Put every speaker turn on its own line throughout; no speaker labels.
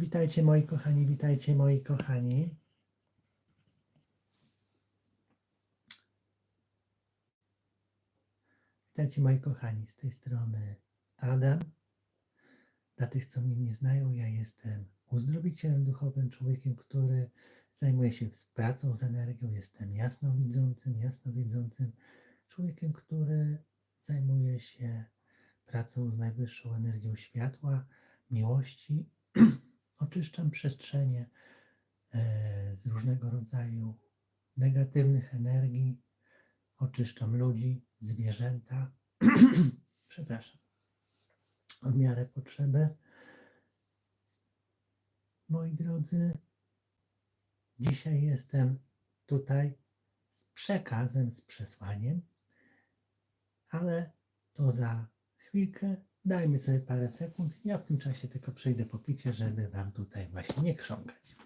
Witajcie moi kochani, witajcie moi kochani. Witajcie moi kochani, z tej strony Adam. Dla tych, co mnie nie znają, ja jestem uzdrowicielem duchowym, człowiekiem, który zajmuje się pracą z energią. Jestem jasnowidzącym, jasnowidzącym człowiekiem, który zajmuje się pracą z najwyższą energią światła, miłości. Oczyszczam przestrzenie e, z różnego rodzaju negatywnych energii. Oczyszczam ludzi, zwierzęta. Przepraszam. W miarę potrzeby. Moi drodzy, dzisiaj jestem tutaj z przekazem, z przesłaniem, ale to za chwilkę. Dajmy sobie parę sekund. Ja w tym czasie tylko przejdę po picie, żeby Wam tutaj właśnie nie krząkać.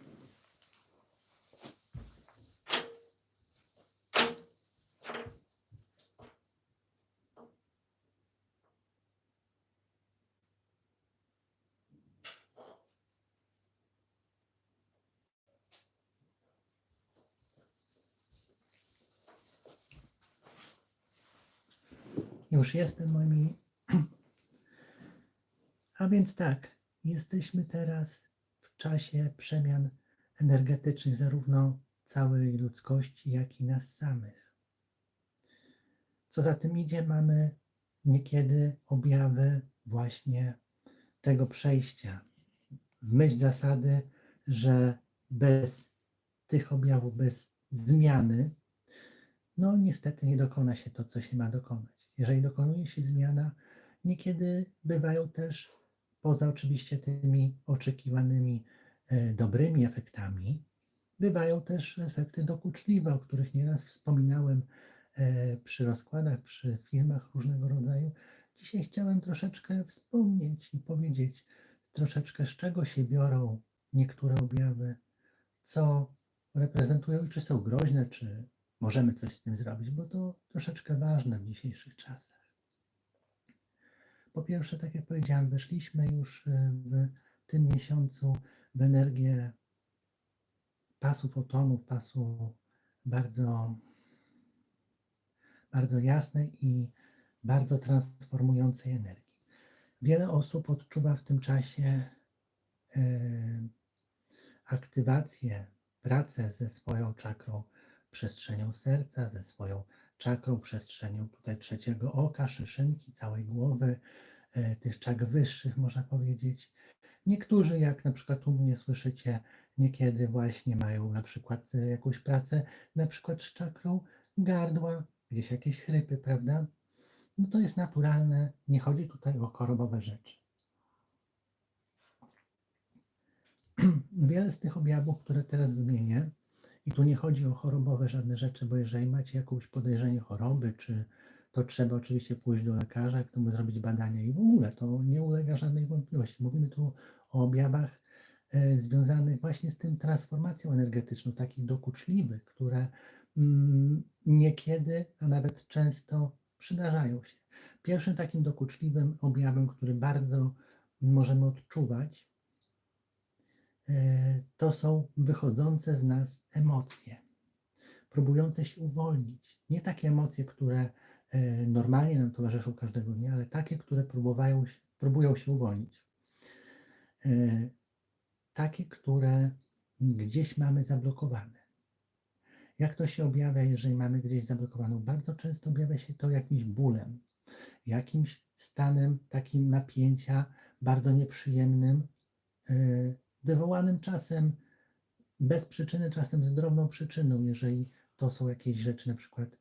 Już jestem moimi. A więc tak, jesteśmy teraz w czasie przemian energetycznych zarówno całej ludzkości, jak i nas samych. Co za tym idzie, mamy niekiedy objawy właśnie tego przejścia. W myśl zasady, że bez tych objawów, bez zmiany, no niestety nie dokona się to, co się ma dokonać. Jeżeli dokonuje się zmiana, niekiedy bywają też, poza oczywiście tymi oczekiwanymi e, dobrymi efektami, bywają też efekty dokuczliwe, o których nieraz wspominałem e, przy rozkładach, przy filmach różnego rodzaju. Dzisiaj chciałem troszeczkę wspomnieć i powiedzieć troszeczkę, z czego się biorą niektóre objawy, co reprezentują i czy są groźne, czy możemy coś z tym zrobić, bo to troszeczkę ważne w dzisiejszych czasach. Po pierwsze, tak jak powiedziałem, weszliśmy już y, w tym miesiącu w energię pasu fotonów, pasu bardzo, bardzo jasnej i bardzo transformującej energii. Wiele osób odczuwa w tym czasie y, aktywację, pracę ze swoją czakrą przestrzenią serca, ze swoją czakrą, przestrzenią tutaj trzeciego oka, szyszynki, całej głowy, e, tych czak wyższych, można powiedzieć. Niektórzy, jak na przykład u mnie słyszycie, niekiedy właśnie mają na przykład e, jakąś pracę, na przykład z czakrą gardła, gdzieś jakieś chrypy, prawda? No to jest naturalne, nie chodzi tutaj o chorobowe rzeczy. Wiele z tych objawów, które teraz wymienię, i tu nie chodzi o chorobowe żadne rzeczy, bo jeżeli macie jakieś podejrzenie choroby, czy to trzeba oczywiście pójść do lekarza, któremu zrobić badania i w ogóle to nie ulega żadnej wątpliwości. Mówimy tu o objawach e, związanych właśnie z tym transformacją energetyczną, takich dokuczliwych, które mm, niekiedy, a nawet często przydarzają się. Pierwszym takim dokuczliwym objawem, który bardzo możemy odczuwać, to są wychodzące z nas emocje, próbujące się uwolnić. Nie takie emocje, które e, normalnie nam towarzyszą każdego dnia, ale takie, które próbują, próbują się uwolnić. E, takie, które gdzieś mamy zablokowane. Jak to się objawia, jeżeli mamy gdzieś zablokowaną? Bardzo często objawia się to jakimś bólem, jakimś stanem takim napięcia, bardzo nieprzyjemnym, wywołanym czasem bez przyczyny, czasem z drobną przyczyną, jeżeli to są jakieś rzeczy na przykład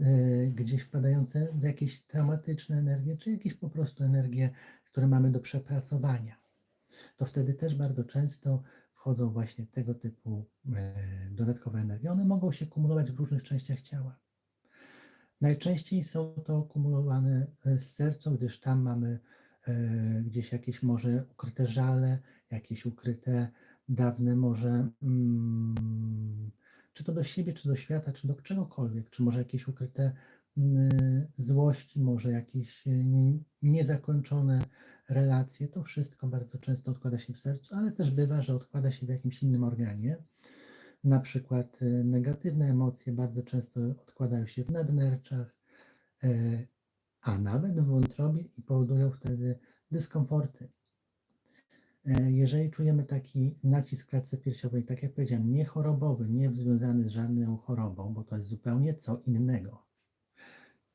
e, gdzieś wpadające w jakieś traumatyczne energie, czy jakieś po prostu energie, które mamy do przepracowania. To wtedy też bardzo często wchodzą właśnie tego typu e, dodatkowe energie. One mogą się kumulować w różnych częściach ciała. Najczęściej są to kumulowane z sercem, gdyż tam mamy e, gdzieś jakieś może ukryte żale, jakieś ukryte, dawne może, mm, czy to do siebie, czy do świata, czy do czegokolwiek, czy może jakieś ukryte mm, złości, może jakieś niezakończone relacje, to wszystko bardzo często odkłada się w sercu, ale też bywa, że odkłada się w jakimś innym organie. Na przykład e, negatywne emocje bardzo często odkładają się w nadnerczach, e, a nawet w wątrobie i powodują wtedy dyskomforty. E, Jeżeli czujemy taki nacisk klatce piersiowej, tak jak powiedziałem, nie chorobowy, nie związany z żadną chorobą, bo to jest zupełnie co innego,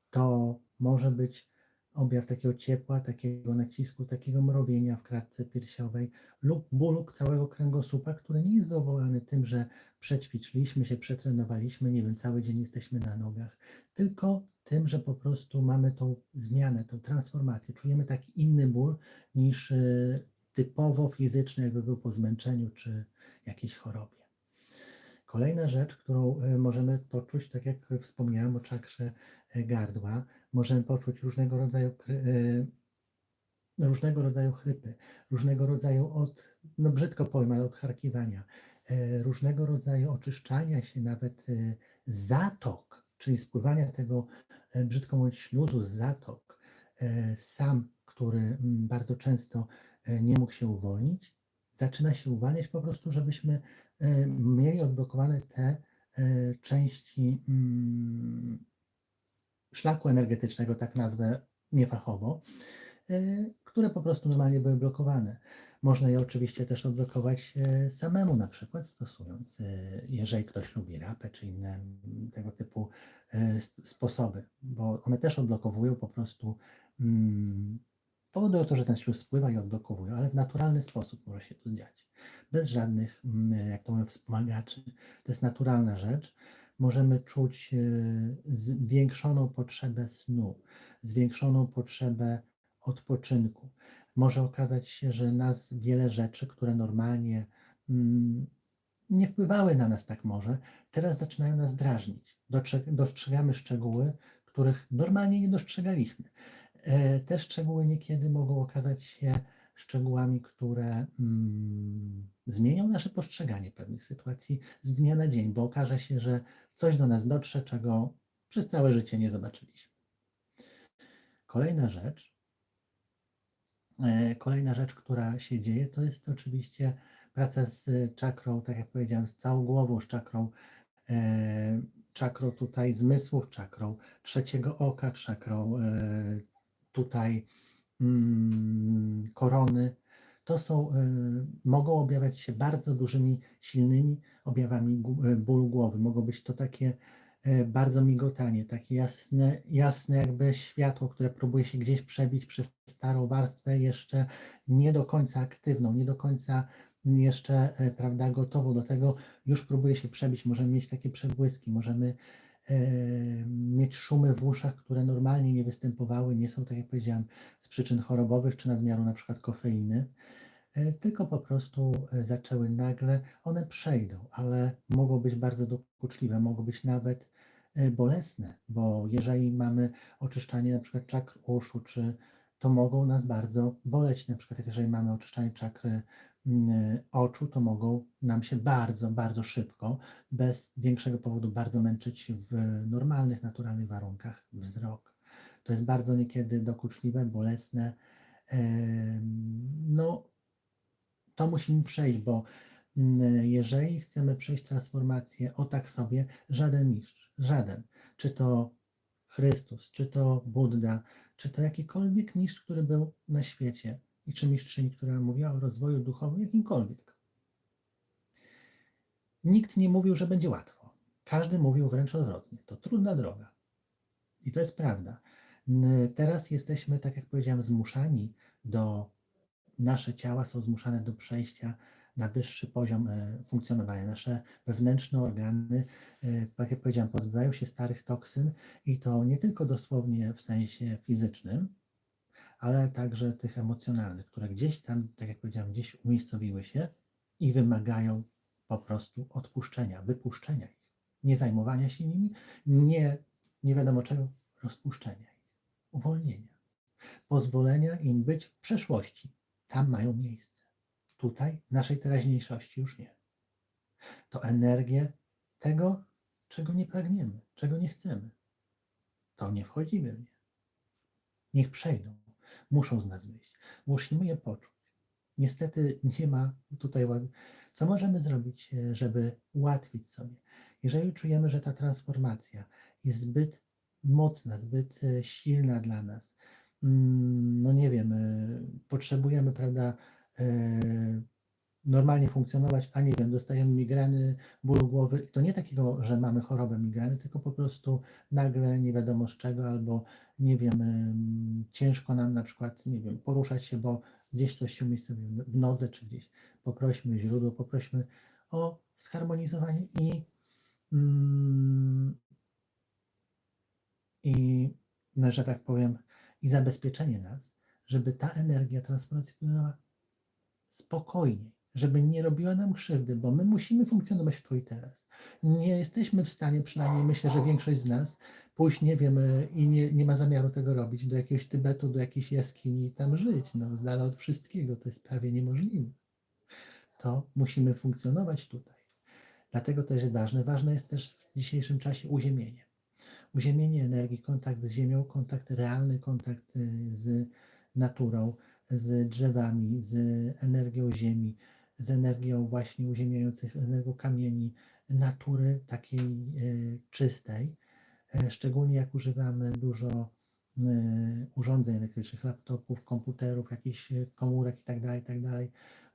to może być objaw takiego ciepła, takiego nacisku, takiego mrowienia w klatce piersiowej lub bólu całego kręgosłupa, który nie jest wywołany tym, że przećwiczyliśmy się, przetrenowaliśmy, nie wiem, cały dzień jesteśmy na nogach, tylko tym, że po prostu mamy tą zmianę, tą transformację, czujemy taki inny ból niż y, typowo fizyczny, jakby był po zmęczeniu czy jakiejś chorobie. Kolejna rzecz, którą y, możemy poczuć, tak jak wspomniałem o czakrze y, gardła, możemy poczuć różnego rodzaju, y, różnego rodzaju chrypy, różnego rodzaju od, no brzydko powiem, ale odcharkiwania, różnego rodzaju oczyszczania się, nawet zatok, czyli spływania tego, brzydko mówiąc, śluzu zatok, sam, który mm, bardzo często nie mógł się uwolnić, zaczyna się uwalniać po prostu, żebyśmy y, mieli odblokowane te y, części mm, szlaku energetycznego, tak nazwę niefachowo, które po prostu normalnie były blokowane. Można je oczywiście też odblokować samemu, na przykład stosując, jeżeli ktoś lubi rapę czy inne mm, tego typu sposoby, bo one też odblokowują po prostu, powodują to, że ten śluz spływa i odblokowują, ale w naturalny sposób może się to dziać. Bez żadnych, mm, jak to mówią, wspomagaczy. To jest naturalna rzecz możemy czuć y, zwiększoną potrzebę snu, zwiększoną potrzebę odpoczynku. Może okazać się, że nas wiele rzeczy, które normalnie mm, nie wpływały na nas tak może, teraz zaczynają nas drażnić. Dostrze- Dostrzegamy szczegóły, których normalnie nie dostrzegaliśmy. E, Te szczegóły niekiedy mogą okazać się szczegółami, które mm, zmienią nasze postrzeganie pewnych sytuacji z dnia na dzień, bo okaże się, że coś do nas dotrze, czego przez całe życie nie zobaczyliśmy. Kolejna rzecz, e, kolejna rzecz, która się dzieje, to jest oczywiście praca z czakrą, tak jak powiedziałem, z całą głową, z czakrą, e, czakrą tutaj zmysłów, czakrą trzeciego oka, czakrą tutaj mm, korony. To są, y, mogą objawiać się bardzo dużymi, silnymi objawami y, bólu głowy. Mogą być to takie y, bardzo migotanie, takie jasne, jasne jakby światło, które próbuje się gdzieś przebić przez starą warstwę, jeszcze nie do końca aktywną, nie do końca jeszcze, prawda, gotową do tego, już próbuje się przebić. Możemy mieć takie przebłyski, możemy mieć szumy w uszach, które normalnie nie występowały, nie są, tak jak powiedziałem, z przyczyn chorobowych czy nadmiaru na przykład kofeiny, e, tylko po prostu e, zaczęły nagle, one przejdą, ale mogą być bardzo dokuczliwe, mogą być nawet e, bolesne, bo jeżeli mamy oczyszczanie na przykład czakr uszu, czy to mogą nas bardzo boleć, na przykład jeżeli mamy oczyszczanie czakry oczu, to mogą nam się bardzo, bardzo szybko, bez większego powodu bardzo męczyć w normalnych, naturalnych warunkach wzrok. To jest bardzo niekiedy dokuczliwe, bolesne. Em, No, to musimy przejść, bo jeżeli chcemy przejść transformację o tak sobie, żaden mistrz, żaden, czy to Chrystus, czy to Buddha, czy to jakikolwiek mistrz, który był na świecie i czy mistrzyni, która mówiła o rozwoju duchowym, jakimkolwiek. Nikt nie mówił, że będzie łatwo. Każdy mówił wręcz odwrotnie. To trudna droga. I to jest prawda. Teraz jesteśmy, tak jak powiedziałem, zmuszani do, nasze ciała są zmuszane do przejścia na wyższy poziom e, funkcjonowania. Nasze wewnętrzne organy, e, tak jak powiedziałem, pozbywają się starych toksyn i to nie tylko dosłownie w sensie fizycznym, ale także tych emocjonalnych, które gdzieś tam, tak jak powiedziałem, gdzieś umiejscowiły się i wymagają po prostu odpuszczenia, wypuszczenia ich. Nie zajmowania się nimi, nie, nie wiadomo czego, rozpuszczenia ich, uwolnienia, pozwolenia im być w przeszłości. Tam mają miejsce. Tutaj, w naszej teraźniejszości już nie. To energię tego, czego nie pragniemy, czego nie chcemy. To nie wchodzimy w nie. Niech przejdą. Muszą z nas wyjść. Musimy je poczuć. Niestety nie ma tutaj. Co możemy zrobić, e, żeby ułatwić sobie? Jeżeli czujemy, że ta transformacja jest zbyt mocna, zbyt e, silna dla nas, mm, no nie wiem, e, potrzebujemy, prawda, normalnie funkcjonować, a nie wiem, dostajemy migreny, bólu głowy. I To nie takiego, że mamy chorobę migreny, tylko po prostu nagle nie wiadomo z czego, albo nie wiem, em, ciężko nam na przykład, nie wiem, poruszać się, bo gdzieś coś się umiejscowi w nodze czy gdzieś. Poprośmy źródło, poprośmy o zharmonizowanie i, mm, i no, że tak powiem, i zabezpieczenie nas, żeby ta energia transformacji płynęła spokojniej, żeby nie robiła nam krzywdy, bo my musimy funkcjonować tu i teraz. Nie jesteśmy w stanie, przynajmniej myślę, że większość z nas, pójść, nie wiem, y, i nie, nie ma zamiaru tego robić, do jakiegoś Tybetu, do jakiejś jaskini i tam żyć, no, z dala od wszystkiego, to jest prawie niemożliwe. To musimy funkcjonować tutaj. Dlatego też jest ważne. Ważne jest też w dzisiejszym czasie uziemienie. Uziemienie energii, kontakt z ziemią, kontakt realny, kontakt y, z naturą, z drzewami, z energią ziemi, z energią właśnie uziemiających, energią kamieni, natury takiej e, czystej. E, Szczególnie jak używamy dużo e, urządzeń elektrycznych, laptopów, komputerów, jakichś komórek itd., itd.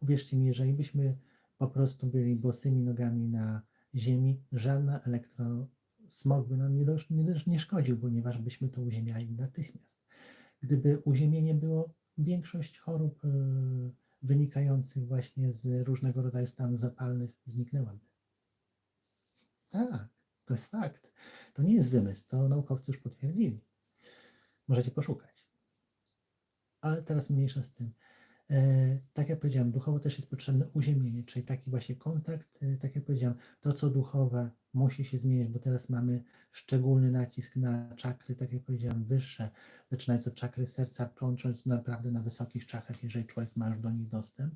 Uwierzcie mi, jeżeli byśmy po prostu byli bosymi nogami na ziemi, żadna elektrosmog by nam nie, dosz, nie, nie szkodził, ponieważ byśmy to uziemiali natychmiast. Gdyby uziemienie było, większość chorób wynikających właśnie z różnego rodzaju stanów zapalnych zniknęłaby. Tak, to jest fakt. To nie jest wymysł, to naukowcy już potwierdzili. Możecie poszukać. Ale teraz mniejsza z tym. E, tak jak powiedziałem, duchowo też jest potrzebne uziemienie, czyli taki właśnie kontakt, e, tak jak powiedziałem, to co duchowe musi się zmieniać, bo teraz mamy szczególny nacisk na czakry, tak jak powiedziałem, wyższe, zaczynając od czakry serca, kończąc naprawdę na wysokich czakrach, jeżeli człowiek ma już do nich dostęp.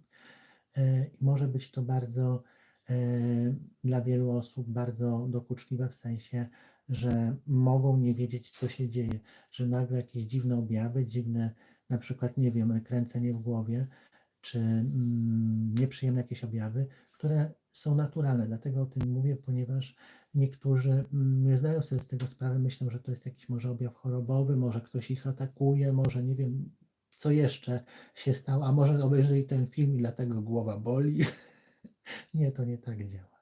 E, I może być to bardzo dla wielu osób bardzo dokuczliwe w sensie, że mogą nie wiedzieć, co się dzieje, że nagle jakieś dziwne objawy, dziwne na przykład, nie wiem, kręcenie w głowie, czy mm, nieprzyjemne jakieś objawy, które są naturalne. Dlatego o tym mówię, ponieważ niektórzy mm, nie zdają sobie z tego sprawy, myślą, że to jest jakiś może objaw chorobowy, może ktoś ich atakuje, może nie wiem, co jeszcze się stało, a może obejrzeli ten film i dlatego głowa boli. nie, to nie tak działa.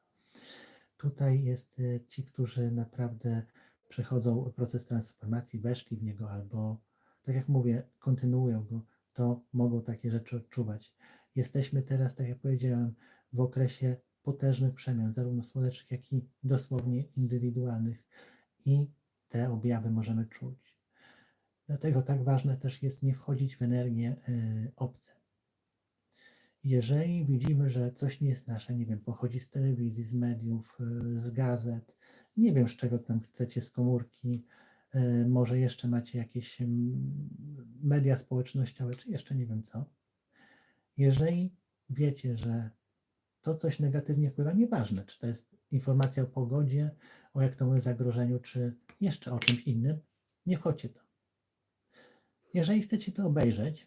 Tutaj jest e, ci, którzy naprawdę przechodzą proces transformacji, weszli w niego albo tak jak mówię, kontynuują go, to mogą takie rzeczy odczuwać. Jesteśmy teraz, tak jak powiedziałem, w okresie potężnych przemian, zarówno słonecznych, jak i dosłownie indywidualnych, i te objawy możemy czuć. Dlatego tak ważne też jest nie wchodzić w energię y, obce. Jeżeli widzimy, że coś nie jest nasze, nie wiem, pochodzi z telewizji, z mediów, y, z gazet, nie wiem z czego tam chcecie, z komórki, E, może jeszcze macie jakieś media społecznościowe, czy jeszcze nie wiem co. Jeżeli wiecie, że to coś negatywnie wpływa, nieważne, czy to jest informacja o pogodzie, o jakimś zagrożeniu, czy jeszcze o czymś innym, nie wchodźcie to. Jeżeli chcecie to obejrzeć,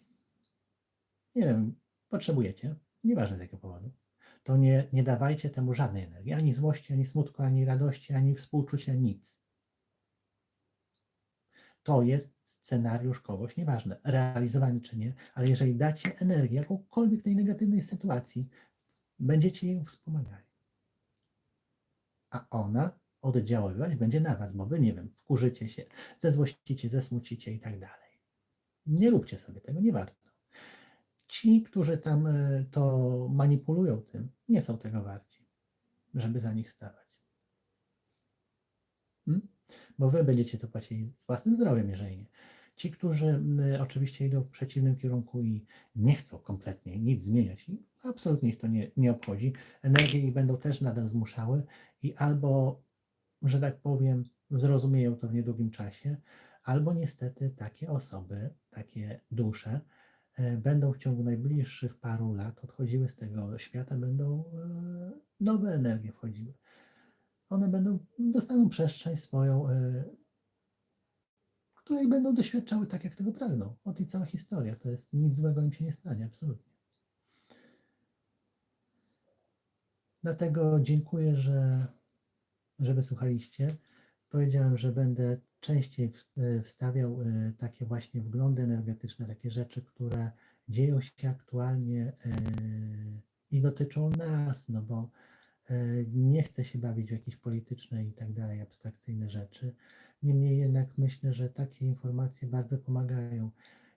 nie wiem, potrzebujecie, nieważne z jakiego powodu, to nie, nie dawajcie temu żadnej energii, ani złości, ani smutku, ani radości, ani współczucia, nic to jest scenariusz kogoś, nieważne, realizowany czy nie, ale jeżeli dacie energię jakąkolwiek tej negatywnej sytuacji, będziecie ją wspomagali. A ona oddziaływać będzie na was, bo wy, nie wiem, wkurzycie się, zezłościcie, zesmucicie i tak dalej. Nie róbcie sobie tego, nie warto. Ci, którzy tam e, to manipulują tym, nie są tego warci, żeby za nich stawać. Hmm? Bo wy będziecie to płacili własnym zdrowiem, jeżeli nie. Ci, którzy y, oczywiście idą w przeciwnym kierunku i nie chcą kompletnie nic zmieniać, i absolutnie ich to nie, nie obchodzi, energie ich będą też nadal zmuszały i albo, że tak powiem, zrozumieją to w niedługim czasie, albo niestety takie osoby, takie dusze y, będą w ciągu najbliższych paru lat odchodziły z tego świata, będą y, nowe energie wchodziły one będą, dostaną przestrzeń swoją, e, której będą doświadczały tak, jak tego pragną. O tej cała historia. To jest nic złego im się nie stanie, absolutnie. Dlatego dziękuję, że, że wysłuchaliście. Powiedziałem, że będę częściej e, wstawiał e, takie właśnie wglądy energetyczne, takie rzeczy, które dzieją się aktualnie i dotyczą nas, no bo nie chcę się bawić w jakieś polityczne i tak dalej, abstrakcyjne rzeczy. Niemniej jednak myślę, że takie informacje bardzo pomagają.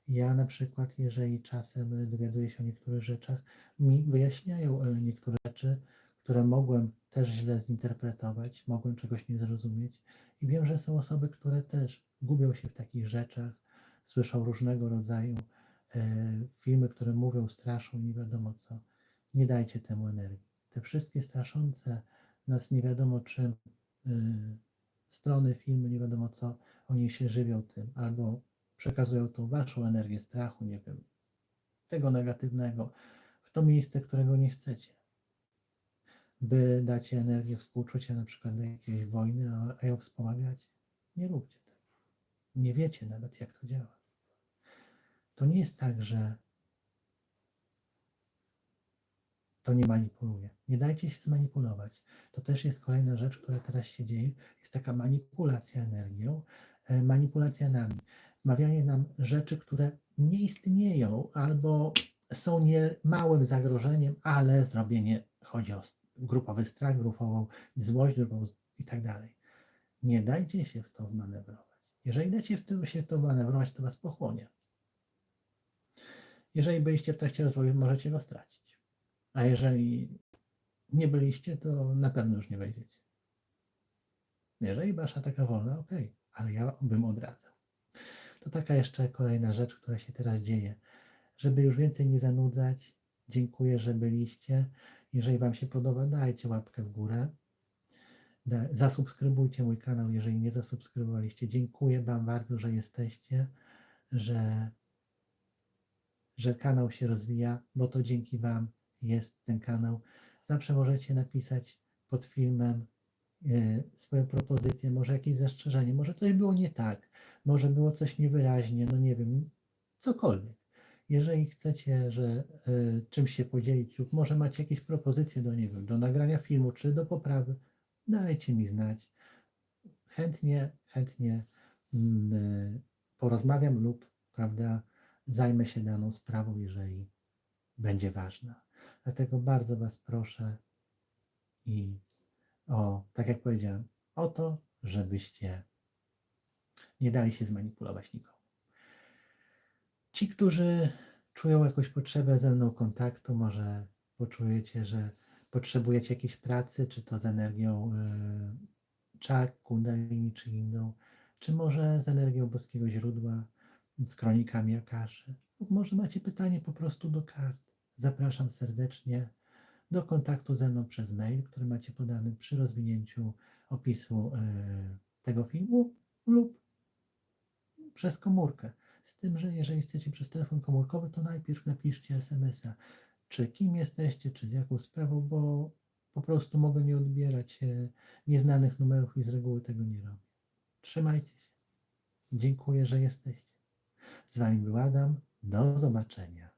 Ja na przykład, jeżeli czasem e, dowiaduję się o niektórych rzeczach, mi wyjaśniają e, niektóre rzeczy, które mogłem też źle zinterpretować, mogłem czegoś nie zrozumieć. I wiem, że są osoby, które też gubią się w takich rzeczach, słyszą różnego rodzaju e, filmy, które mówią, straszą, nie wiadomo co. Nie dajcie temu energii. Te wszystkie straszące nas nie wiadomo czym y, strony, filmy, nie wiadomo co, oni się żywią tym, albo przekazują tą waszą energię strachu, nie wiem, tego negatywnego, w to miejsce, którego nie chcecie. Wy dacie energię współczucia na przykład do jakiejś wojny, a, a ją wspomagacie. Nie róbcie tego. Nie wiecie nawet, jak to działa. To nie jest tak, że to nie manipuluje. Nie dajcie się zmanipulować. To też jest kolejna rzecz, która teraz się dzieje. Jest taka manipulacja energią, e, manipulacja nami. Wmawianie nam rzeczy, które nie istnieją albo są nie małym zagrożeniem, ale zrobienie, chodzi o grupowy strach, grupową złość grupową i tak dalej. Nie dajcie się w to wmanewrować. Jeżeli dacie w to, się w to wmanewrować, to was pochłonie. Jeżeli byliście w trakcie rozwoju, możecie go stracić. A jeżeli nie byliście, to na pewno już nie wejdziecie. Jeżeli wasza taka wolna, ok, ale ja bym odradzał. To taka jeszcze kolejna rzecz, która się teraz dzieje. Żeby już więcej nie zanudzać, dziękuję, że byliście. Jeżeli Wam się podoba, dajcie łapkę w górę. Zasubskrybujcie mój kanał, jeżeli nie zasubskrybowaliście. Dziękuję Wam bardzo, że jesteście, że, że kanał się rozwija, bo to dzięki Wam jest ten kanał. Zawsze możecie napisać pod filmem e, swoje propozycje, może jakieś zastrzeżenie, może coś było nie tak, może było coś niewyraźnie, no nie wiem, cokolwiek. Jeżeli chcecie, że y, czymś się podzielić, lub może macie jakieś propozycje do, nie wiem, do nagrania filmu, czy do poprawy, dajcie mi znać. Chętnie, chętnie y, porozmawiam lub, prawda, zajmę się daną sprawą, jeżeli będzie ważna. Dlatego bardzo Was proszę i o, tak jak powiedziałem, o to, żebyście nie dali się zmanipulować nikomu. Ci, którzy czują jakąś potrzebę ze mną kontaktu, może poczujecie, że potrzebujecie jakiejś pracy, czy to z energią y, czak, kundalini, czy inną, czy może z energią boskiego źródła, z kronikami Akaszy, lub może macie pytanie po prostu do kart. Zapraszam serdecznie do kontaktu ze mną przez mail, który macie podany przy rozwinięciu opisu y, tego filmu lub przez komórkę. Z tym, że jeżeli chcecie przez telefon komórkowy, to najpierw napiszcie SMS-a, czy kim jesteście, czy z jaką sprawą, bo po prostu mogę nie odbierać e, nieznanych numerów i z reguły tego nie robię. Trzymajcie się. Dziękuję, że jesteście. Z Wami był Adam. Do zobaczenia.